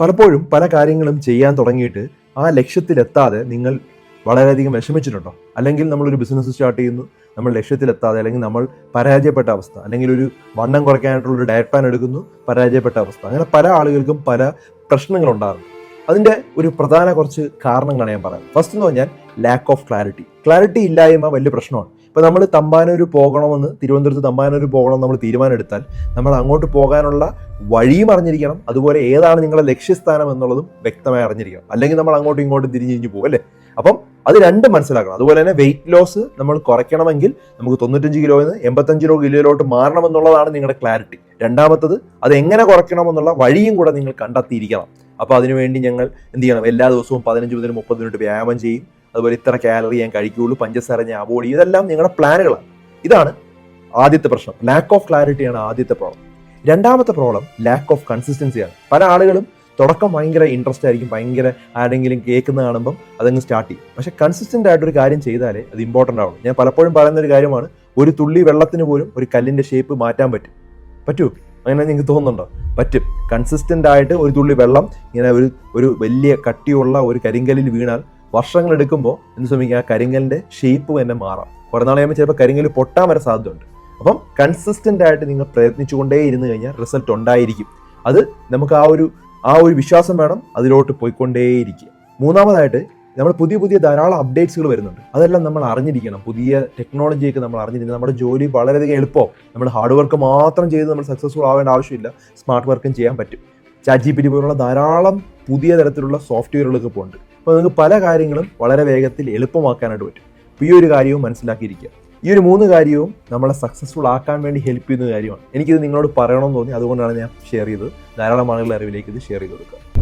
പലപ്പോഴും പല കാര്യങ്ങളും ചെയ്യാൻ തുടങ്ങിയിട്ട് ആ ലക്ഷ്യത്തിലെത്താതെ നിങ്ങൾ വളരെയധികം വിഷമിച്ചിട്ടുണ്ടോ? അല്ലെങ്കിൽ നമ്മളൊരു ബിസിനസ് സ്റ്റാർട്ട് ചെയ്യുന്നു നമ്മൾ ലക്ഷ്യത്തിലെത്താതെ അല്ലെങ്കിൽ നമ്മൾ പരാജയപ്പെട്ട അവസ്ഥ അല്ലെങ്കിൽ ഒരു വണ്ണം കുറയ്ക്കാനായിട്ടുള്ള ഒരു ഡയറ്റ് പ്ലാൻ എടുക്കുന്നു പരാജയപ്പെട്ട അവസ്ഥ അങ്ങനെ പല ആളുകൾക്കും പല പ്രശ്നങ്ങളുണ്ടാകും അതിന്റെ ഒരു പ്രധാന കുറച്ച് കാരണങ്ങളാണ് ഞാൻ പറയാം ഫസ്റ്റ് എന്ന് പറഞ്ഞാൽ ലാക്ക് ഓഫ് ക്ലാരിറ്റി ക്ലാരിറ്റി ഇല്ലായ്മ വലിയ പ്രശ്നമാണ്. ഇപ്പോൾ നമ്മൾ തമ്പാനൂർ പോകണമെന്ന് തിരുവനന്തപുരത്ത് തമ്പാനൂർ പോകണമെന്ന് നമ്മൾ തീരുമാനമെടുത്താൽ നമ്മൾ അങ്ങോട്ട് പോകാനുള്ള വഴിയും അറിഞ്ഞിരിക്കണം. അതുപോലെ ഏതാണ് നിങ്ങളുടെ ലക്ഷ്യസ്ഥാനം എന്നുള്ളതും വ്യക്തമായി അറിഞ്ഞിരിക്കണം. അല്ലെങ്കിൽ നമ്മൾ അങ്ങോട്ടും ഇങ്ങോട്ടും തിരിഞ്ഞ് തിരിഞ്ഞ് പോകും അല്ലേ? അപ്പം അത് രണ്ടും മനസ്സിലാക്കണം. അതുപോലെ തന്നെ വെയിറ്റ് ലോസ് നമ്മൾ കുറയ്ക്കണമെങ്കിൽ നമുക്ക് തൊണ്ണൂറ്റഞ്ച് കിലോയിൽ നിന്ന് എൺപത്തഞ്ച് കിലോ കിലോയിലോട്ട് മാറണം എന്നുള്ളതാണ് നിങ്ങളുടെ ക്ലാരിറ്റി രണ്ടാമത്തത് അത് എങ്ങനെ കുറയ്ക്കണമെന്നുള്ള വഴിയും കൂടെ നിങ്ങൾ കണ്ടെത്തിയിരിക്കണം. അപ്പോൾ അതിനുവേണ്ടി ഞങ്ങൾ എന്ത് ചെയ്യണം? എല്ലാ ദിവസവും പതിനഞ്ച് മുതൽ മുപ്പത് മിനിറ്റ് വ്യായാമം ചെയ്യും. അതുപോലെ ഇത്ര കാലറി ഞാൻ കഴിക്കുകയുള്ളൂ. പഞ്ചസാര ഞാൻ അവോയ്ഡ് ചെയ്യും. ഇതെല്ലാം നിങ്ങളുടെ പ്ലാനുകളാണ് ഇതാണ് ആദ്യത്തെ പ്രശ്നം. ലാക്ക് ഓഫ് ക്ലാരിറ്റിയാണ് ആദ്യത്തെ പ്രോബ്ലം രണ്ടാമത്തെ പ്രോബ്ലം ലാക്ക് ഓഫ് കൺസിസ്റ്റൻസിയാണ് പല ആളുകളും തുടക്കം ഭയങ്കര ഇൻട്രസ്റ്റ് ആയിരിക്കും ഭയങ്കര ആരെങ്കിലും കേൾക്കുന്ന കാണുമ്പം അതങ്ങ് സ്റ്റാർട്ട് ചെയ്യും. പക്ഷെ കൺസിസ്റ്റന്റ് ആയിട്ടൊരു കാര്യം ചെയ്താലേ അത് ഇമ്പോർട്ടന്റ് ആവുള്ളൂ. ഞാൻ പലപ്പോഴും പറയുന്ന ഒരു കാര്യമാണ് ഒരു തുള്ളി വെള്ളത്തിന് പോലും ഒരു കല്ലിന്റെ ഷേപ്പ് മാറ്റാൻ പറ്റും. പറ്റൂ അങ്ങനെ നിങ്ങൾക്ക് തോന്നുന്നുണ്ടോ? പറ്റും. കൺസിസ്റ്റന്റ് ആയിട്ട് ഒരു തുള്ളി വെള്ളം ഇങ്ങനെ ഒരു ഒരു വലിയ കട്ടിയുള്ള ഒരു കരിങ്കലിൽ വീണാൽ വർഷങ്ങൾ എടുക്കുമ്പോൾ എന്ത് ശ്രമിക്കുക ആ കരിങ്കലിന്റെ ഷേപ്പ് തന്നെ മാറാം. കുറേ കഴിയുമ്പോൾ ചിലപ്പോൾ കരിങ്കൽ പൊട്ടാൻ വരെ സാധ്യതയുണ്ട്. അപ്പം കൺസിസ്റ്റന്റ് ആയിട്ട് നിങ്ങൾ പ്രയത്നിച്ചുകൊണ്ടേ ഇരുന്ന് കഴിഞ്ഞാൽ റിസൾട്ട് ഉണ്ടായിരിക്കും. അത് നമുക്ക് ആ ഒരു ആ ഒരു വിശ്വാസം വേണം അതിലോട്ട് പോയിക്കൊണ്ടേയിരിക്കുക. മൂന്നാമതായിട്ട് നമ്മൾ പുതിയ പുതിയ ധാരാളം അപ്ഡേറ്റ്സുകൾ വരുന്നുണ്ട്. അതെല്ലാം നമ്മൾ അറിഞ്ഞിരിക്കണം. പുതിയ ടെക്നോളജിയൊക്കെ നമ്മൾ അറിഞ്ഞിരിക്കണം. നമ്മുടെ ജോലി വളരെയധികം എളുപ്പം. നമ്മൾ ഹാർഡ് വർക്ക് മാത്രം ചെയ്ത് നമ്മൾ സക്സസ്ഫുൾ ആവേണ്ട ആവശ്യമില്ല. സ്മാർട്ട് വർക്കും ചെയ്യാൻ പറ്റും. ചാറ്റ് ജി പി ടി പോലുള്ള ധാരാളം പുതിയ തരത്തിലുള്ള സോഫ്റ്റ്വെയറുകളൊക്കെ പോകുന്നുണ്ട് അപ്പോൾ നിങ്ങൾക്ക് പല കാര്യങ്ങളും വളരെ വേഗത്തിൽ എളുപ്പമാക്കാനായിട്ട് പറ്റും. ഈ ഒരു കാര്യവും മനസ്സിലാക്കിയിരിക്കുക. ഈ ഒരു മൂന്ന് കാര്യവും നമ്മളെ സക്സസ്ഫുൾ ആക്കാൻ വേണ്ടി ഹെൽപ്പ് ചെയ്യുന്ന കാര്യമാണ്. എനിക്കിത് നിങ്ങളോട് പറയണമെന്ന് തോന്നി അതുകൊണ്ടാണ് ഞാൻ ഷെയർ ചെയ്തത്. ധാരാളം ആളുകളുടെ അറിവിലേക്ക് ഇത് ഷെയർ ചെയ്ത് കൊടുക്കുക.